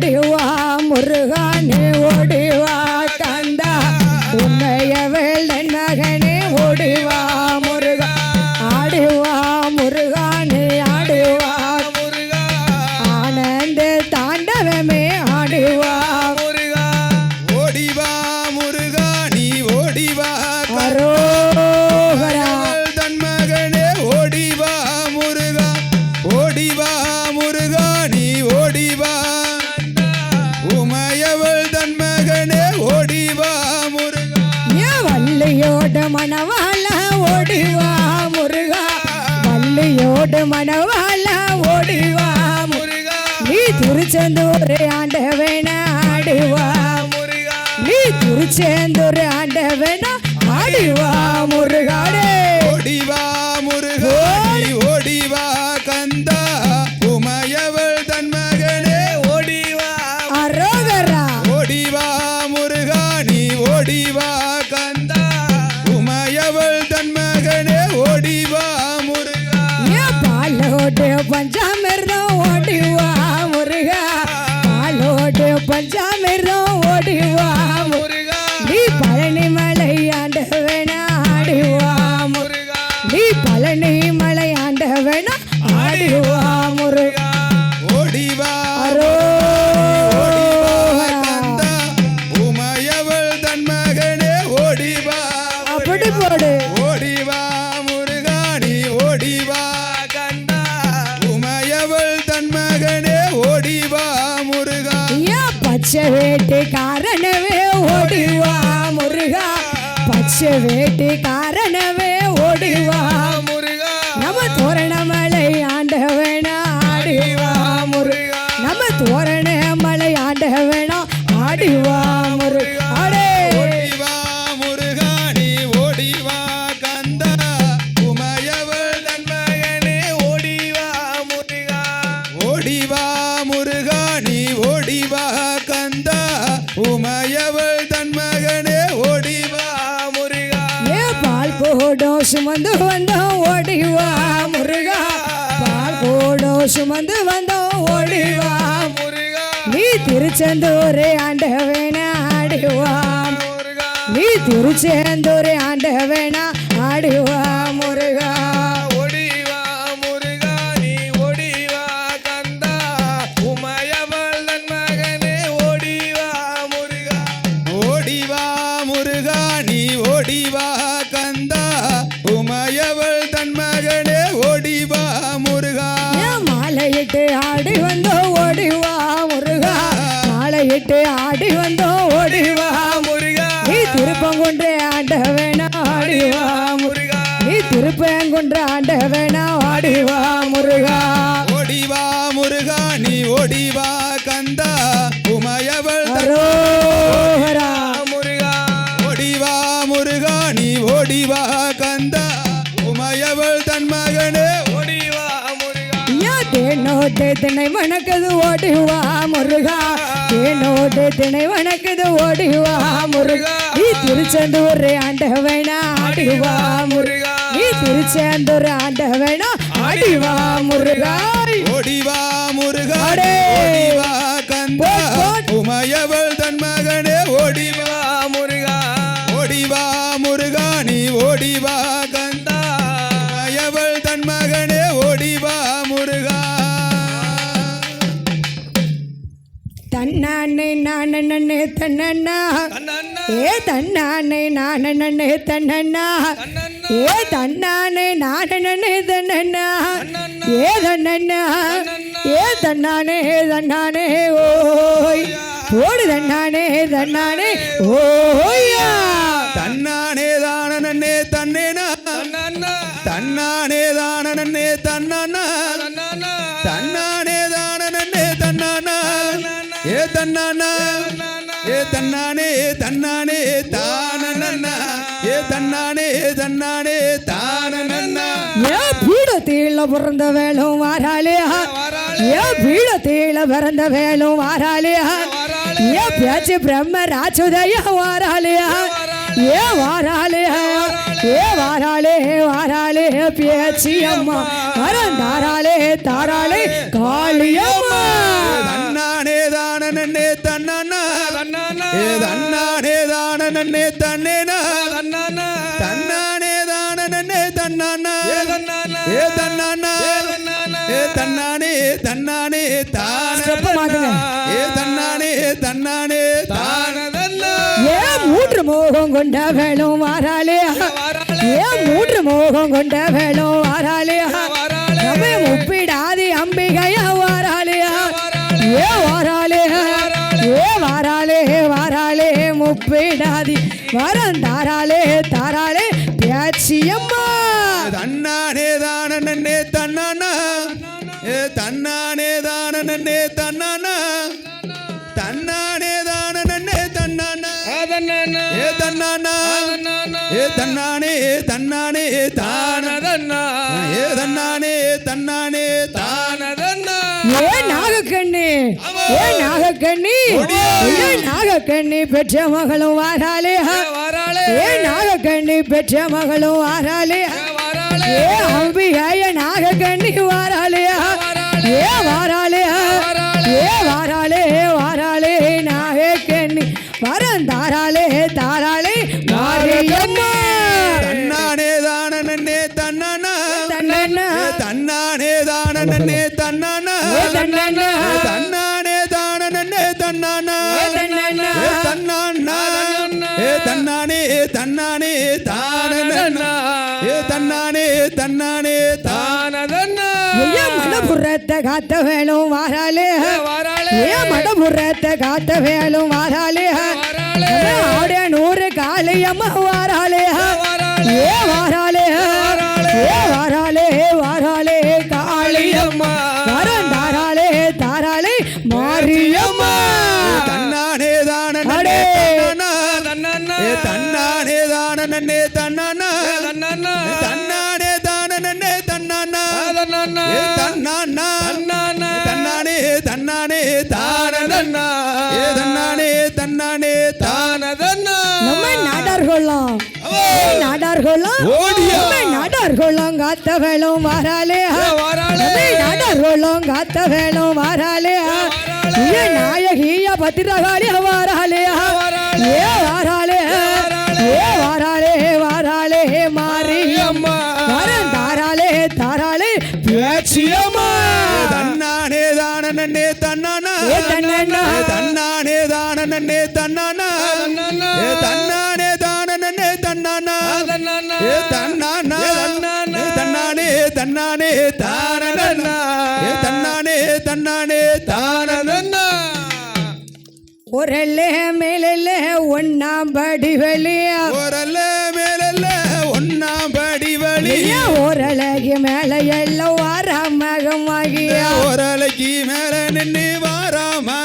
ஓடிவா திருச்செந்தூர் ஆண்டவன ஆடிவா. முருகா நீ திருச்செந்தூர் ஆண்டவன ஆடிவா. முருகாடு திருச்செந்தூர் ஆண்டவன ஆடுவா முருகா. திருப்பங்குன்ற ஆண்டவன ஆடிவா முருகா. ஓடிவா முருகா நீ ஓடிவா கந்தா உமையவள் தன் அரோகரா. முருகா. ஓடிவா முருகா நீ ஓடிவா கந்தா உமையவள் தன் மகனே. ஓடிவா முருகா. தேனோட்டு திணை வணக்குது ஓடிவா முருகா. தேனோட்டு திணை வணக்குது ஓடிவா முருகா. திருச்செந்தூர் ஆண்டவனா ஆடிவா முருகா. திருச்செந்தூர் ஆண்டவனா ஆடிவா முருகா ஓடிவா முருகா அடே! ஓடிவா கந்தா. உமையவள் தன் மகனே ஓடிவா முருகா. ஓடிவா முருகா நீ ஓடிவா கந்தா. உமையவள் தன் மகனே ஓடிவா முருகா. தன்னானை நானே தன்னண்ணா. ஏ தன்னானை நானே தன்னண்ணா. ஏ தன்னானே தன்னானே தன்னானே ஓய். போடு தன்னானே தன்னானே ஓய்யா தன்னானே தானே தன்னேனா. தன்னானே தானே தன்னானா. தன்னானே. தானே தன்னானா. ஏ தன்னானா. ஏ தன்னானே. தன்னானே தானனா பீடத்தீழ பிறந்த வேலும் வாராளியா ஏ பீடத்தீழ பிறந்த வேலும் வாராளியா ஏ பேச்சு பிரம்ம ராச்சுதய வாராளியா ஏ வாராளியா ஏ வாராளே. வாராளே. பேச்சி அம்மா. வரந்தாராளே தாராளே காளியம்மா. தன்னானே தான நன்னே தன்னானா. தான தன்னானா. ஏ தன்னானே தன்னானே தான ஸ்டெப் மாத்துங்க ஏ தன்னானே தன்னானே தான தானதன்னா ஏன் மூன்று மோகம் கொண்ட வேணும் வாராளே. ஏன் மூன்று மோகம் கொண்ட வேணும் வாராளே. நம்ம ஒப்பிடாதி அம்பிகையா வாராளே. ஏ வாராளே. ஏ வாராளே. வாராளே. முப்பிடாதி வரம் தாராளே தாராளே பேச்சியம்மா. தன்னானே தான ஏ தன்னானே தான நன்னே தன்னானா. தன்னானே தான நன்னே தன்னானா. ஏ தன்னானா. ஏ தன்னானே தன்னானே தான. தானதன்னா ஏ தன்னானே தன்னானே தான தானதன்னா ஏ நாகக்கண்ணி ஏ நாகக்கண்ணி ஏ நாகக்கண்ணி பெற்ற மகளும் வாராளே. ஏ நாகக்கண்ணி பெற்ற மகளும் வாராளே. வாராளே. ஏ அம்பிகாய நாகக்கண்ணி வாராளே. ஏ வாராளே காத்த வேணும் வாராளே. ஏ மடபுறத்தை காத்த வேணும் வாராளே. ஆடைய நூறு காளியம்மா வாராளே. ஏ வாராளே. ஏ வாராளே. வாராளே. காளியம்மா. தன்னானே தன்னானே தான தானதன்னா நம்ம நாடார்களாம். நாடார்களாம். நம்ம நாடார்களாம் காத்த வேணும் வாராளே வாராளே! நம்ம நாடார்களாம் காத்த வேணும் வாராளே! ஏ நாயகிய பத்திரகாளி வாராளே! ஏ வாராளே! ஏ வாராளே! தன்னானா? தன்னானா? ஏ தன்னானே தன்னானா? தன்னானா? ஏ தன்னானா? தன்னானா. ஏ தன்னானே தன்னானே தான நன்னா ஏ தன்னானே தன்னானே தான தானதன்னா ஒரல்லே மேலே ஒன்னாம் படி வெளியா ஓரல்ல மேலல்ல ஒன்னாம் படி வழி ஓரழகி மேல எல்லாம் வார மகமாகியா? ஓரலைக்கு மேல நின்னு எம்மா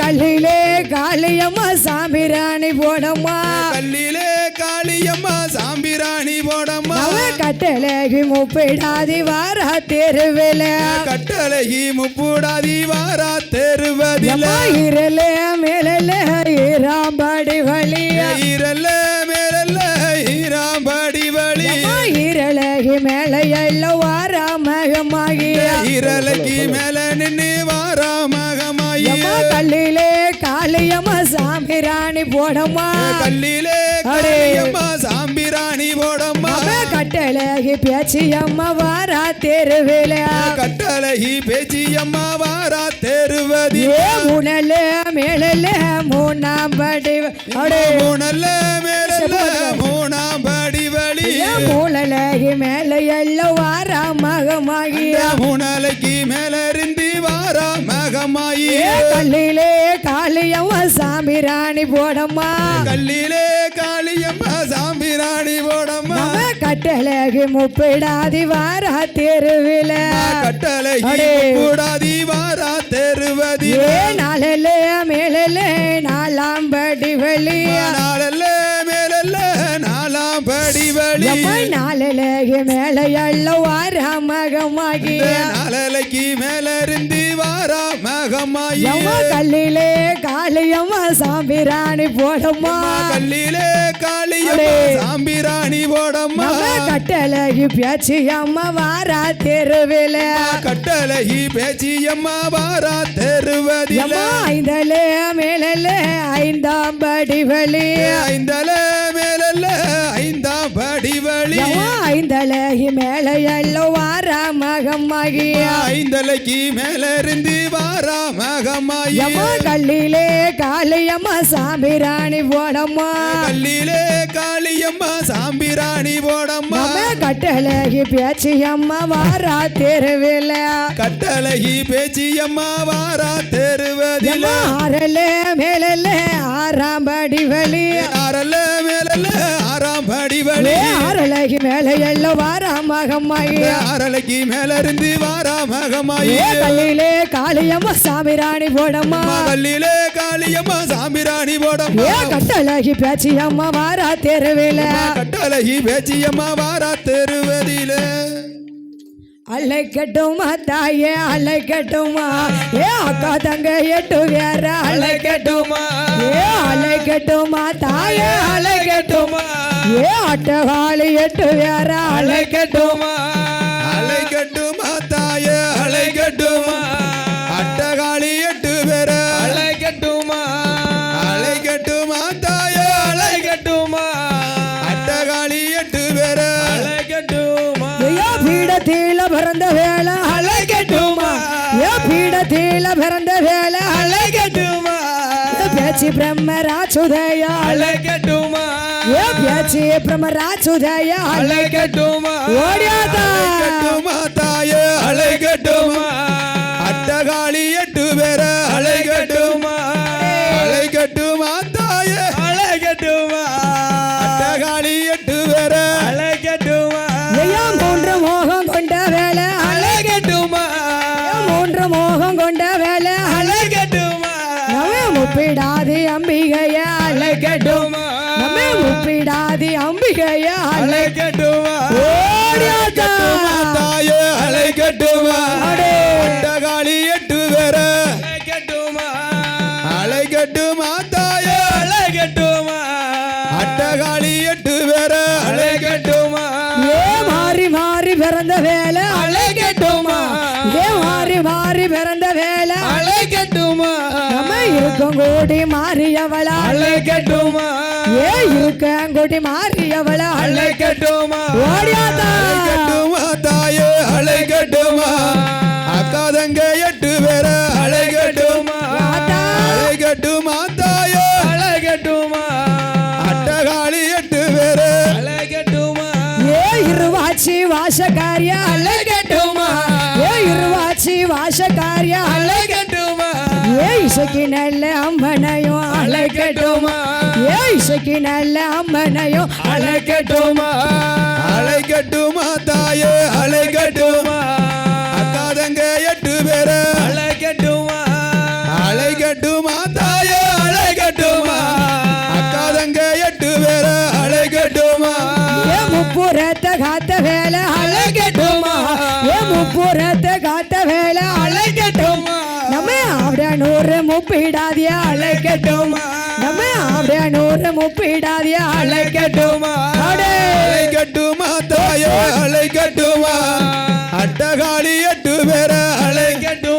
கல்லிலே காளியம்மா சாம்பிராணி போடம்மா. கல்லிலே காளியம்மா சாம்பிராணி போடம்மா. கட்டழகி முப்பிடாதி வார தெருவில. கட்டழகி முப்புடாதி வாரா தெருவதில. இரலே மேலே ஈராம்படி வழியா ஈரல்ல மேலல்ல ஈராம்படி வழி. இரழகி மேல எல்லாம் வார மகமாகியா ஈரலைக்கு மேல நின்னு வாரா மகமாயி எம்மா கல்லிலே காளியம்மா சாம்பிராணி போடம்மா கல்லிலே. காளியம்மா சாம்பிராணி அவ கட்டழகி பேச்சு அம்மா வாரா தெருவில. கட்டழகி பேச்சி அம்மா வாரா தெருவதில ஏ முனல மேலல மூணாம் படி அடே. மூணல்ல மேலல்ல மூணாம் படி வழி. ஏ மூலலகி மேல எல்லாம் வாரா மகமாகியா மூணலைக்கு மேல இருந்து வாரா மகமாயி. கல்லிலே காளியம்மா சாம்பிராணி போடம்மா. கல்லிலே காளியம்மா கட்டழகி முப்பிடாதி வாரா தெருவில. அடே. கூடாதி வாரா தெருவதி. ஏ நாளல மேலல நாலாம் படி வெளியா நாளல்ல மேலல்ல நாலாம் படி எம்மா நாளிலேயே மேல எள்ள வாராமகமாகி நாளைக்கு மேல இருந்து வாரா மகமாயி. கல்லிலே காளியம்மா சாம்பிராணி போடம்மா கல்லிலே காளியம்மா. சாம்பிராணி நம்ம கட்டழகி பேச்சு அம்மா வாரா தெருவில. கட்டழகி பேச்சியம்மா வாரா தெருவதில. ஐந்தலே மேலே ஐந்தாம் படி வழி ஐந்தல மேலல்ல படிவழி எம்மா ஐந்தலகி மேல எல்லோ வாரா மகமாகி ஐந்தலைக்கு மேல இருந்து வாரா மகமாயி கல்லிலே காளியம்மா சாம்பிராணி போடம்மா கல்லிலே காளியம்மா சாம்பிராணி போடம்மா கட்டழகி பேச்சு அம்மா வாரா தெருவில. கட்டழகி பேச்சியம்மா வாரா தெருவதில. ஆறலே மேலே ஆறாம் படி வழி ஆறல்ல மேலல்ல ஆறாம் படிவழி ஏ ஆறலகி மேல எல்லோ வாரா மகமாகி ஆறலைக்கு மேல இருந்து வாரா மகமாயி கல்லிலே காளியம்மா சாம்பிராணி போடம்மா. கல்லிலே காளியம்மா சாம்பிராணி போடம்மா. கட்டழகி பேச்சு அம்மா வாரா தெருவில. கட்டழகி பேச்சியம்மா வாரா தெருவதில அழைக்கட்டுமா தாயே அழைக்கட்டுமா ஏ அக்கா தங்க எட்டு வேற அழைக்கட்டுமா ஏ அழைக்கட்டுமா தாயே அழைக்கட்டுமா ஏ அட்டகாலி எட்டு வேற அழைக்கட்டுமா பிறந்த வேலை அழைக்கட்டுமா ஏ பீடத்தில பிறந்த வேலை அழைக்கட்டுமா ஏ பேச்சு பிரம்மராஜுதயா அழைக்கட்டுமா ஏ பேச்சு பிரம்மராஜுதயா அழைக்கட்டுமா ஓடியாதா அலைக்கட்டுமா தாயே? அழைக்கட்டும்? நம்ம முப்பிடாதி அம்பிகைய? அழை அழைக்கட்டுமா ஓடியாதா தாயே அலைக்கட்டுமா அடே. அட்டகாளி எட்டு பேர அழைக்கட்டுமா? அலைக்கட்டுமா தாயே? அழைக்கட்டுமா? அட்டகாளி எட்டு பேர அழைக்கட்டுமா? ஏ மாறி மாறி பிறந்த வேலை அழைக்கட்டுமா மாறி பிறந்த வேலை. அழைக்கட்டுமா நம்ம இருக்கும் கூடி மாறியவளா. அழைக்கட்டுமா ஏ இருக்கங்கூடி மாறியவளா. அழைக்கட்டுமா ஓடியாதா அலைக்கட்டுமா தாயே அலைக்கட்டுமா அக்கா தங்க எட்டு பேர அலைக்கட்டுமா ஆத்தா. அலைக்கட்டுமா தாயே? அழைக்கட்டுமா அட்டகாளி எட்டு பேர அழைக்கட்டுமா ஏ இருவாச்சி வாசக்காரிய அழகட்டுமா ஏ இருவாச்சி வாசக்காரிய அழைக்கட்டுமா ஏ இசைக்கு நல்ல அம்மனையும் அழைக்கட்டுமா ஏ இசைக்கு நல்ல அம்மனையும் அழைக்கட்டுமா அலைக்கட்டுமா தாயே அலைக்கட்டுமா அக்கா தங்க எட்டு பேர. அழைக்கட்டுமா அலைக்கட்டுமா தாயே அலைக்கட்டுமா அக்கா தங்க எட்டு பேர அலைக்கட்டுமா ஏ முப்புறத்தை காத்த வேலை அழைக்கட்டுமா ஏ முப்புறத்தை வேலை அழைக்கட்டுமா நம்ம ஆவிட நூறு முப்பிடாதிய அழைக்கட்டுமா நம்ம ஆவிட நூறு முப்பிடாதிய அழைக்கட்டுமா அடே. அலைக்கட்டுமா தாயே அலைக்கட்டுமா அட்டகாளி எட்டு பேர அழைக்கட்டுமா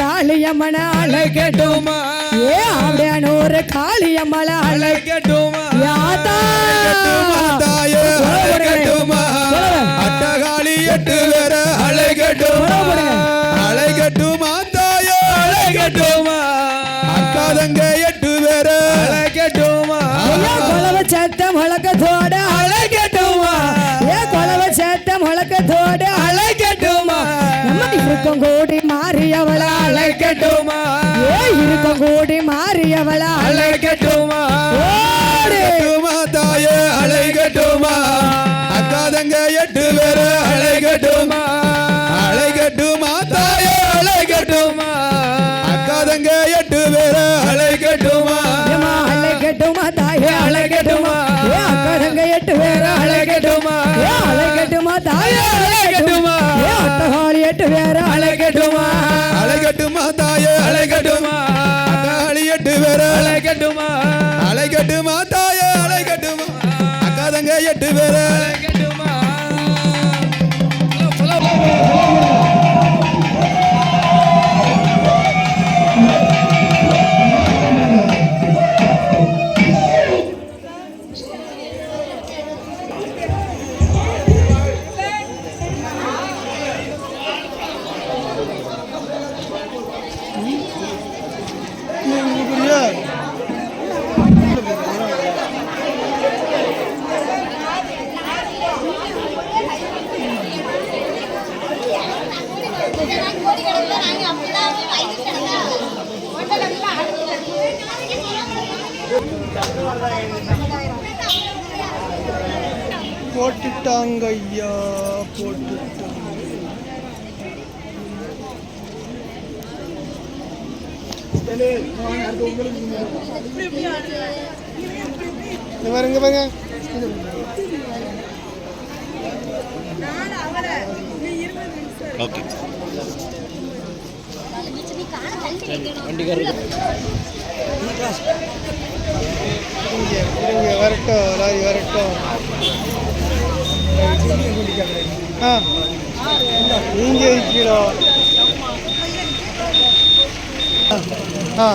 காளியம்மன அழைக்கட்டுமா. ஏ நூறு காளியம்மன அழை அழைக்கட்டுமா. அலைக்கட்டுமா தாயே அலைக்கட்டுமா அட்டகாளி எட்டு பேர அலைக்கட்டுமா அலைக்கட்டுமா தாயே அழைக்கட்டுமா அக்கா தங்க எட்டு பேர அழைக்கட்டுமா. கொலவ சத்த முழக்கத்தோட அழைக்கட்டுமா. ஏ கொலவ சத்த முழக்கத்தோட அழைக்கட்டுமா. நம்ம இருக்கும் கூடி மாறியவளா அழைக்கட்டுமா? இருக்கும் கூடி மாறியவளா அழைக்கட்டுமா? liberales. இந்த பாருங்க பாருங்க. ஓகே. வரட்டும் லாரி வரட்டும். ஆ. நீங்கள் கிலோ ஆ.